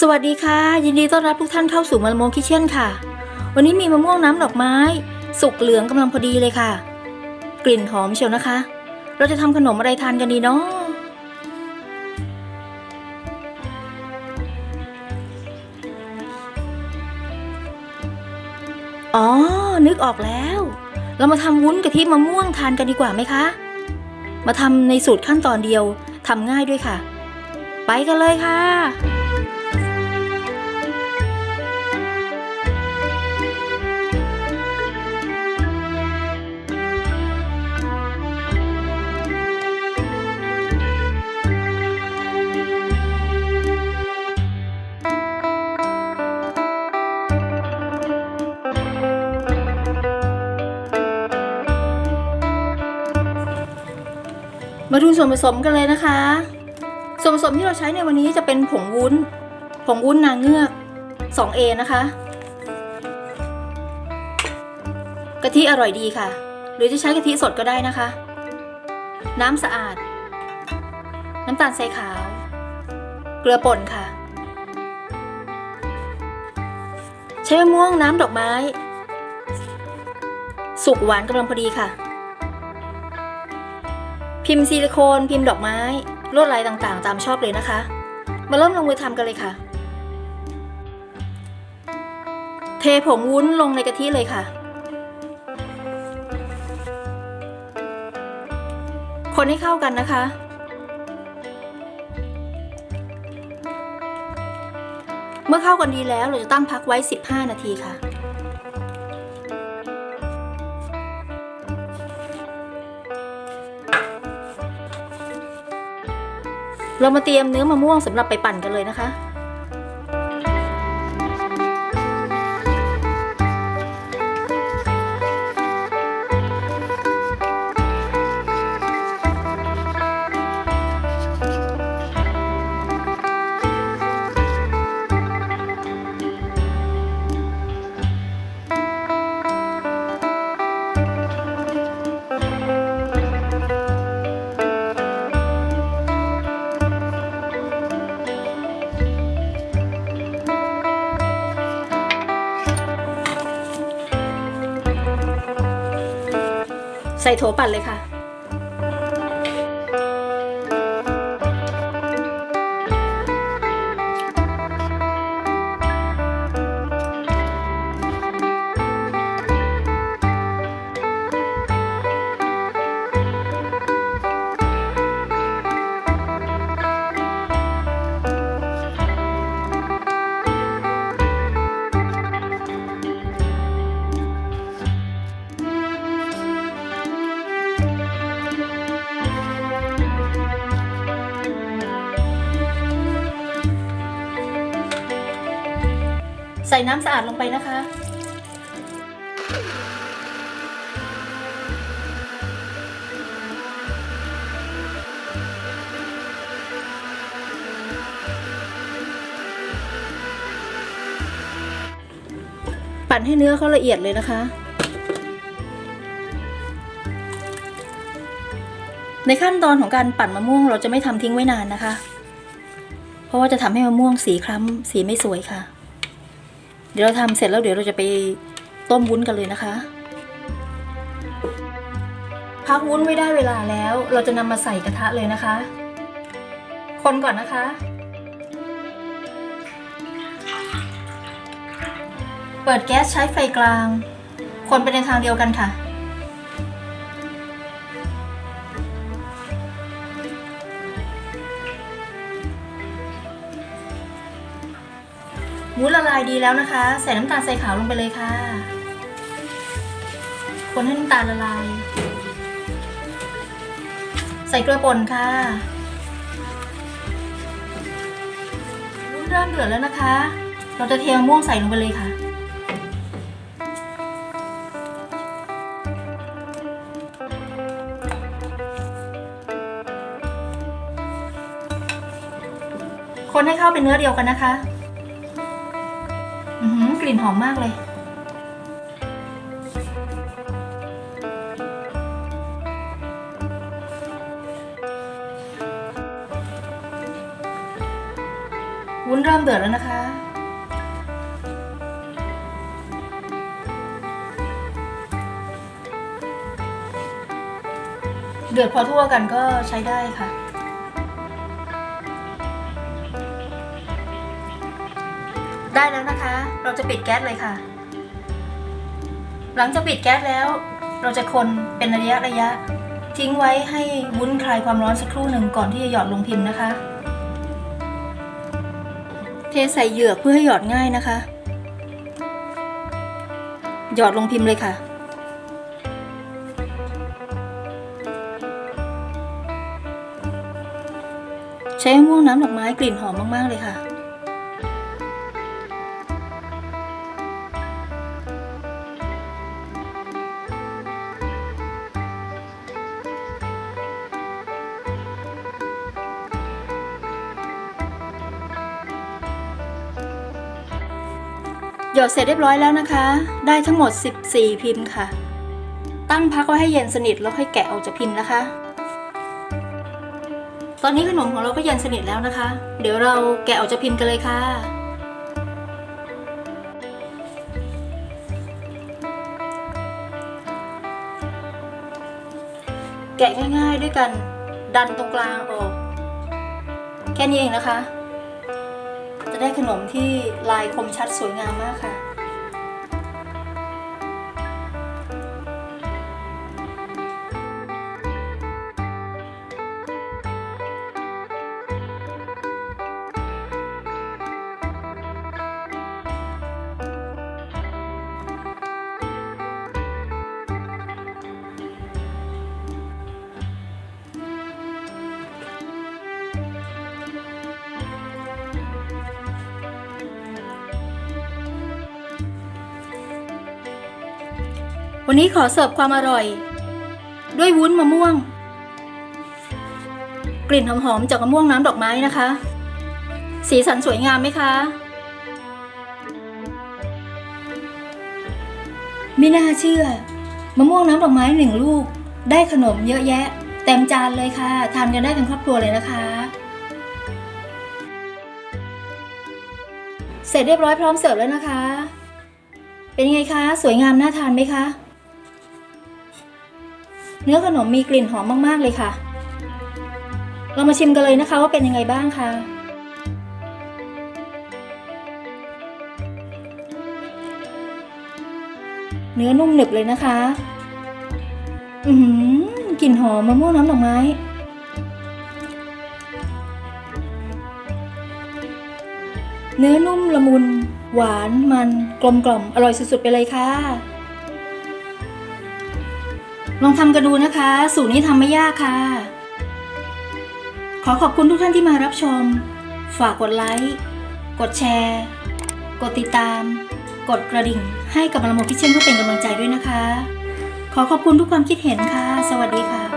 สวัสดีค่ะ ยินดีต้อนรับทุกท่านเข้าสู่มะละโมคิเช่นค่ะ วันนี้มีมะม่วงน้ำดอกไม้ สุกเหลืองกำลังพอดีเลยค่ะ กลิ่นหอมเชียวนะคะ เราจะทำขนมอะไรทานกันดีเนาะอ๋อ นึกออกแล้ว เรามาทำวุ้นกะทิมะม่วงทานกันดีกว่าไหมคะ มาทำในสูตรขั้นตอนเดียวทำง่ายด้วยค่ะ ไปกันเลยค่ะ ดูส่วนผสมกันเลยนะคะ ส่วนผสมที่เราใช้ในวันนี้จะเป็นผงวุ้น ผงวุ้นนางเงือก 2A นะคะ กะทิอร่อยดีค่ะ หรือจะใช้กะทิสดก็ได้นะคะ น้ำสะอาด น้ำตาลทรายขาว เกลือป่นค่ะ ใช้มะม่วงน้ำดอกไม้ สุกหวานกำลังพอดีค่ะ พิมพ์ซิลิโคน พิมพ์ดอกไม้ ลวดลายต่างๆ ตามชอบเลยนะคะ มาเริ่มลงมือทำกันเลยค่ะ เทผงวุ้นลงในกะทิเลยค่ะ คนให้เข้ากันนะคะ เมื่อเข้ากันดีแล้วเราจะตั้งพักไว้ 15 นาทีค่ะ เรามาเตรียมเนื้อมะม่วงสำหรับไปปั่นกันเลยนะคะ ใส่โถปั่นเลยค่ะ ใส่น้ำสะอาดลงไปนะคะ ปั่นให้เนื้อเขาละเอียดเลยนะคะ ในขั้นตอนของการปั่นมะม่วงเราจะไม่ทำทิ้งไว้นานนะคะ เพราะว่าจะทำให้มะม่วงสีคล้ำสีไม่สวยค่ะ เดี๋ยวเราทำเสร็จแล้วเดี๋ยวเราจะไปต้มวุ้นกันเลยนะคะ พักวุ้นไว้ได้เวลาแล้ว เราจะนำมาใส่กระทะเลยนะคะ คนก่อนนะคะ เปิดแก๊สใช้ไฟกลาง คนไปในทางเดียวกันค่ะ วุ้นละลายดีแล้วนะคะ ใส่น้ำตาลใส่ขาวลงไปเลยค่ะ คนให้น้ำตาลละลาย ใส่เกลือป่นค่ะเริ่มเดือดแล้วนะคะ เราจะเทมะม่วงใส่ลงไปเลยค่ะคนให้เข้าเป็นเนื้อเดียวกันนะคะ อือหือกลิ่นหอมมากเลยววุ้นเริ่มเดือดแล้วนะคะ เดือดพอทั่วกันก็ใช้ได้ค่ะ ได้แล้วนะคะ เราจะปิดแก๊สเลยค่ะ หลังจากปิดแก๊สแล้ว เราจะคนเป็นระยะระยะ ทิ้งไว้ให้วุ้นคลายความร้อนสักครู่หนึ่งก่อนที่จะหยอดลงพิมพ์นะคะ เทใส่เหยือกเพื่อให้หยอดง่ายนะคะ หยอดลงพิมพ์เลยค่ะใช้ม่วงน้ำดอกไม้กลิ่นหอมมาก ๆ เลยค่ะ หยดเสร็จเรียบร้อยแล้วนะคะ ได้ทั้งหมด 14 พิมพ์ค่ะ ตั้งพักไว้ให้เย็นสนิทแล้วค่อยแกะออกจากพิมพ์นะคะ ตอนนี้ขนมของเราก็เย็นสนิทแล้วนะคะ เดี๋ยวเราแกะออกจากพิมพ์กันเลยค่ะ แกะง่ายๆด้วยกันดันตรงกลางออก แค่นี้เองนะคะ จะได้ขนมที่ลายคมชัดสวยงามมากค่ะ วันนี้ขอเสิร์ฟความอร่อย ด้วยวุ้นมะม่วง กลิ่นหอมๆจากมะม่วงน้ำดอกไม้นะคะ สีสันสวยงามไหมคะไม่น่าเชื่อ มะม่วงน้ำดอกไม้หนึ่งลูก ได้ขนมเยอะแยะ เต็มจานเลยค่ะ ทานกันได้ทั้งครอบครัวเลยนะคะ เสร็จเรียบร้อยพร้อมเสิร์ฟแล้วนะคะ เป็นยังไงคะ สวยงามน่าทานไหมคะ เนื้อขนมมีกลิ่นหอมมาก ๆ เลยค่ะ เรามาชิมกันเลยนะคะว่าเป็นยังไงบ้างค่ะ เนื้อนุ่มหนึบเลยนะคะ อือหือกลิ่นหอมมะม่วงน้ำดอกไม้เนื้อนุ่มละมุน หวานมัน กลมกล่อมอร่อยสุดๆไปเลยค่ะ ลองทำกันดูนะคะ สูตรนี้ทำไม่ยากค่ะ ขอขอบคุณทุกท่านที่มารับชม ฝากกดไลค์ กดแชร์ กดติดตาม กดกระดิ่ง ให้กับมรโมพิเชนเพื่อเป็นกำลังใจด้วยนะคะ ขอขอบคุณทุกความคิดเห็นค่ะ สวัสดีค่ะ